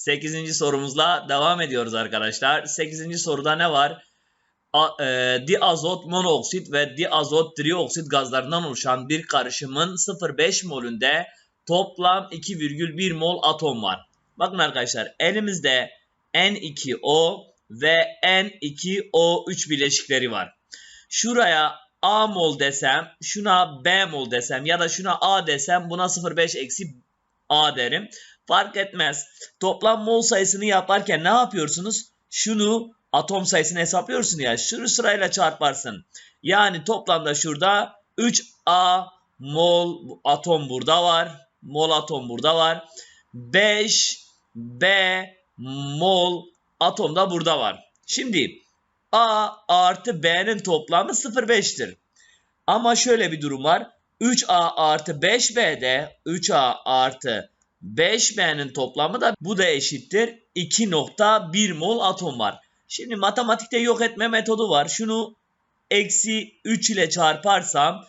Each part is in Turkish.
8. sorumuzla devam ediyoruz arkadaşlar. 8. soruda ne var? A, e, diazot monoksit ve diazot trioksit gazlarından oluşan bir karışımın 0,5 molünde toplam 2,1 mol atom var. Bakın arkadaşlar elimizde N2O ve N2O3 bileşikleri var. Şuraya A mol desem, şuna B mol desem ya da şuna A desem buna 0,5 eksi A derim. Fark etmez. Toplam mol sayısını yaparken ne yapıyorsunuz? Şunu atom sayısını hesaplıyorsun ya. Şunu sırayla çarparsın. Yani toplamda şurada 3A mol atom burada var. Mol atom burada var. 5 B mol atom da burada var. Şimdi A artı B'nin toplamı 0,5'tir. Ama şöyle bir durum var. 3A artı 5B'de 3A artı 5B'nin toplamı da bu da eşittir. 2.1 mol atom var. Şimdi matematikte yok etme metodu var. Şunu eksi 3 ile çarparsam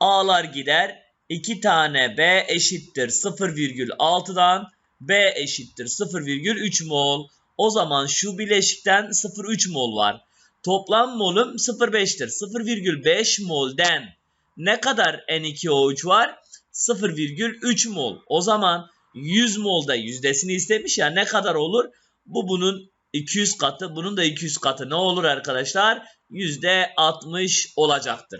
A'lar gider. 2 tane B eşittir 0,6'dan B eşittir 0,3 mol. O zaman şu bileşikten 0,3 mol var. Toplam molum 0,5'tir. 0,5 molden ne kadar N2O3 var? 0,3 mol. O zaman 100 molda yüzdesini istemiş ya ne kadar olur? Bu bunun 200 katı, bunun da 200 katı ne olur arkadaşlar? %60 olacaktır.